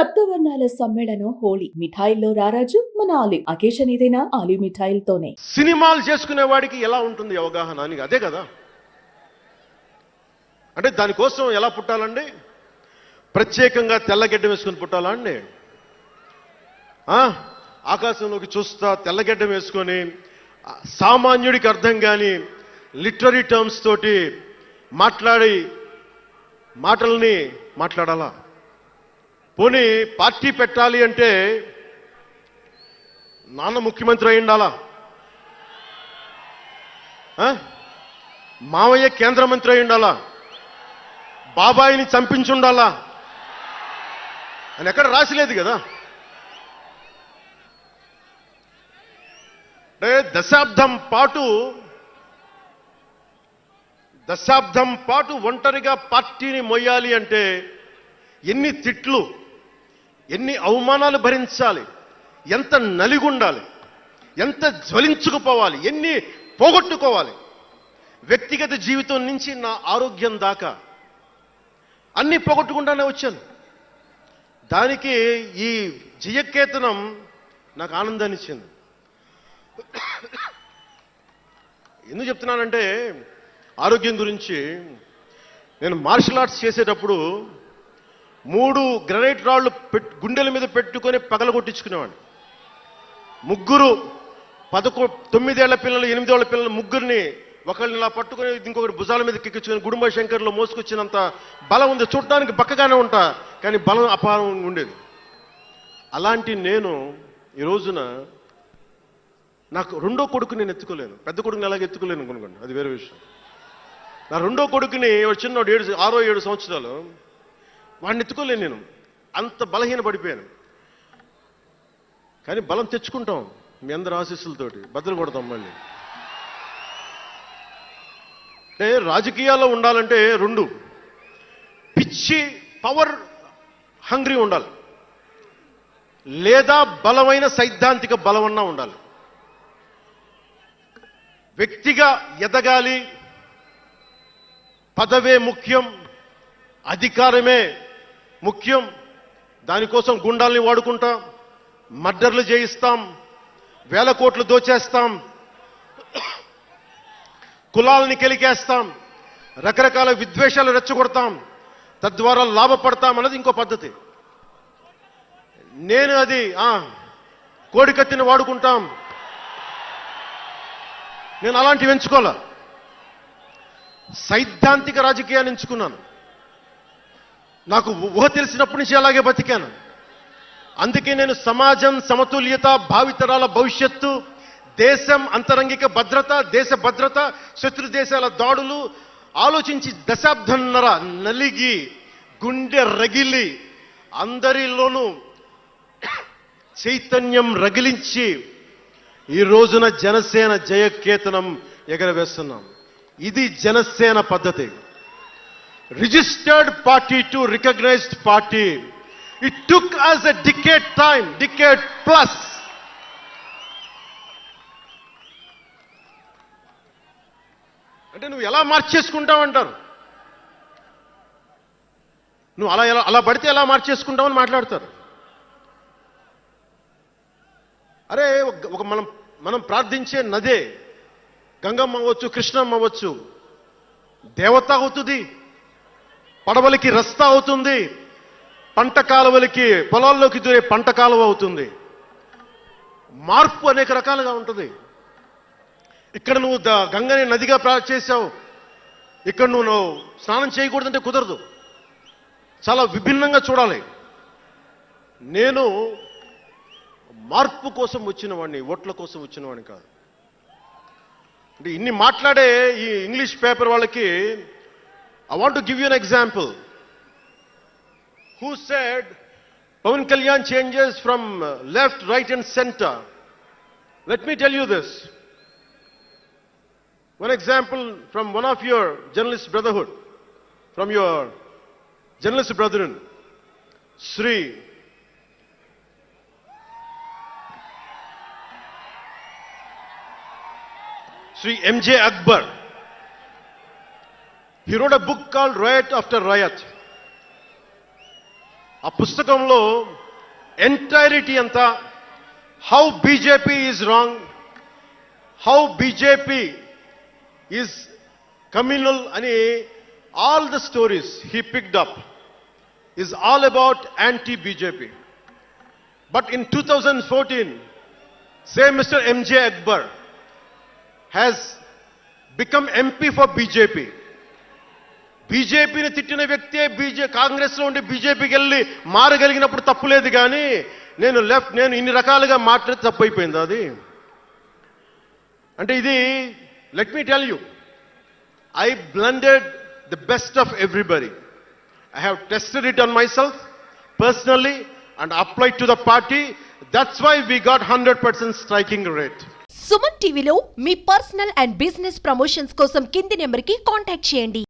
సప్తవర్ణాల సమ్మేళనం హోళీ మిఠాయిల్లో రారాజు మన ఆలివ్ అకేషన్ ఏదైనా ఆలివ్ మిఠాయిలతోనే. సినిమాలు చేసుకునే వాడికి ఎలా ఉంటుంది అవగాహన? అని అదే కదా. అంటే దానికోసం ఎలా పుట్టాలండి? ప్రత్యేకంగా తెల్లగడ్డ వేసుకొని పుట్టాలా అండి? ఆకాశంలోకి చూస్తా తెల్లగడ్డ వేసుకొని సామాన్యుడికి అర్థం కాని లిటరీ టర్మ్స్ తోటి మాట్లాడి మాటల్ని మాట్లాడాలా? పోనీ పార్టీ పెట్టాలి అంటే నాన్న ముఖ్యమంత్రి అయి ఉండాలా మావయ్య కేంద్ర మంత్రి అయి ఉండాలా బాబాయిని చంపించి ఉండాలా అని ఎక్కడ రాసిలేదు కదా? అంటే దశాబ్దం పాటు దశాబ్దం పాటు ఒంటరిగా పార్టీని మొయ్యాలి అంటే ఎన్ని తిట్లు ఎన్ని అవమానాలు భరించాలి ఎంత నలిగుండాలి ఎంత జ్వలించుకుపోవాలి ఎన్ని పోగొట్టుకోవాలి. వ్యక్తిగత జీవితం నుంచి నా ఆరోగ్యం దాకా అన్ని పోగొట్టుకుంటానే వచ్చాను. దానికి ఈ జయకేతనం నాకు ఆనందాన్ని ఇచ్చింది. ఎందుకు చెప్తున్నానంటే ఆరోగ్యం గురించి నేను మార్షల్ ఆర్ట్స్ చేసేటప్పుడు మూడు గ్రనైట్ రాళ్ళు గుండెల మీద పెట్టుకొని పగల కొట్టించుకునేవాడిని ముగ్గురు పదకొ తొమ్మిదేళ్ళ పిల్లలు ఎనిమిదేళ్ళ పిల్లలు ముగ్గురిని ఒకరిని ఇలా పట్టుకొని ఇంకొకటి భుజాల మీద కిక్కించుకుని గుడుంబ శంకర్లో మోసుకొచ్చినంత బలం ఉంది. చూడడానికి బక్కగానే ఉంటా కానీ బలం అపారం ఉండేది. అలాంటి నేను ఈ రోజున నాకు రెండో కొడుకు నేను ఎత్తుకోలేను. పెద్ద కొడుకుని ఎలాగ ఎత్తుకోలేను అనుకోండి అది వేరే విషయం. నా రెండో కొడుకుని వాడు చిన్నోడు ఏడు ఆరో ఏడు సంవత్సరాలు వాడిని ఎత్తుకోలేను నేను. అంత బలహీన పడిపోయాను కానీ బలం తెచ్చుకుంటాం మీ అందరి ఆశీస్సులతోటి. బద్దలు కొడతాం మళ్ళీ. అంటే రాజకీయాల్లో ఉండాలంటే రెండు. పిచ్చి పవర్ హంగ్రీ ఉండాలి. లేదా బలమైన సైద్ధాంతిక బలమన్నా ఉండాలి. వ్యక్తిగా ఎదగాలి. పదవే ముఖ్యం అధికారమే ముఖ్యం. దానికోసం గుండాల్ని వాడుకుంటాం మర్డర్లు చేయిస్తాం వేల కోట్లు దోచేస్తాం కులాలని కెలికేస్తాం రకరకాల విద్వేషాలు రెచ్చగొడతాం తద్వారా లాభపడతాం అన్నది ఇంకో పద్ధతి. నేను అది కోడికత్తిని వాడుకుంటాం. నేను అలాంటివి ఎంచుకోలే సైద్ధాంతిక రాజకీయాన్ని ఎంచుకున్నాను. నాకు ఊహ తెలిసినప్పటి నుంచి అలాగే బతికాను. అందుకే నేను సమాజం సమతుల్యత భావితరాల భవిష్యత్తు దేశం అంతరంగిక భద్రత దేశ భద్రత శత్రు దేశాల దాడులు ఆలోచించి దశాబ్దన్నర నలిగి గుండె రగిలి అందరిలోనూ చైతన్యం రగిలించి ఈ రోజున జనసేన జయకేతనం ఎగరవేస్తున్నాం. ఇది జనసేన పద్ధతి. Registered party to recognised party it took us a decade time decade plus అంటే నువ్వు ఎలా మార్చేసుకుంటావంటారు నువ్వు అలా ఎలా అలా పడితే ఎలా మార్చేసుకుంటావని మాట్లాడతారు. అరే ఒక మనం మనం ప్రార్థించే నదే. గంగమ్మ అవ్వచ్చు కృష్ణమ్మ అవ్వచ్చు. దేవత అవుతుంది. పడవలకి రస్తా అవుతుంది. పంట కాలువలకి పొలాల్లోకి దూరే పంట కాలువ అవుతుంది. మార్పు అనేక రకాలుగా ఉంటుంది. ఇక్కడ నువ్వు గంగని నదిగా ప్రా చేశావు. ఇక్కడ నువ్వు నువ్వు స్నానం చేయకూడదంటే కుదరదు. చాలా విభిన్నంగా చూడాలి. నేను మార్పు కోసం వచ్చిన వాడిని ఓట్ల కోసం వచ్చిన వాడిని కాదు. అంటే ఇన్ని మాట్లాడే ఈ ఇంగ్లీష్ పేపర్ వాళ్ళకి I want to give you an example. Who said Pawan Kalyan changes from uh, left, right and center? Let me tell you this. One example from one of your journalist brotherhood, from your journalist brethren, Sri Sri M.J. Akbar. He wrote a book called Riot After Riot. ఆ పుస్తకంలో entirety అంతా how BJP is wrong how BJP is communal అని all the stories he picked up is all about anti BJP but in two thousand fourteen same mister MJ Akbar has become MP for BJP బీజేపీని తిట్టిన వ్యక్తే బీజే కాంగ్రెస్లో ఉండి బీజేపీకి వెళ్ళి మారగలిగినప్పుడు తప్పులేదు కానీ నేను లెఫ్ట్ నేను ఇన్ని రకాలుగా మాట్లాడి తప్పు అయిపోయింది అది? అంటే ఇది let me tell you I blended the best of everybody I have tested it on my self personally and apply to the party that's why we got hundred percent striking rate Suman టీవీలో మీ personal and business promotions కోసం కింది నెంబర్కి contact చేయండి.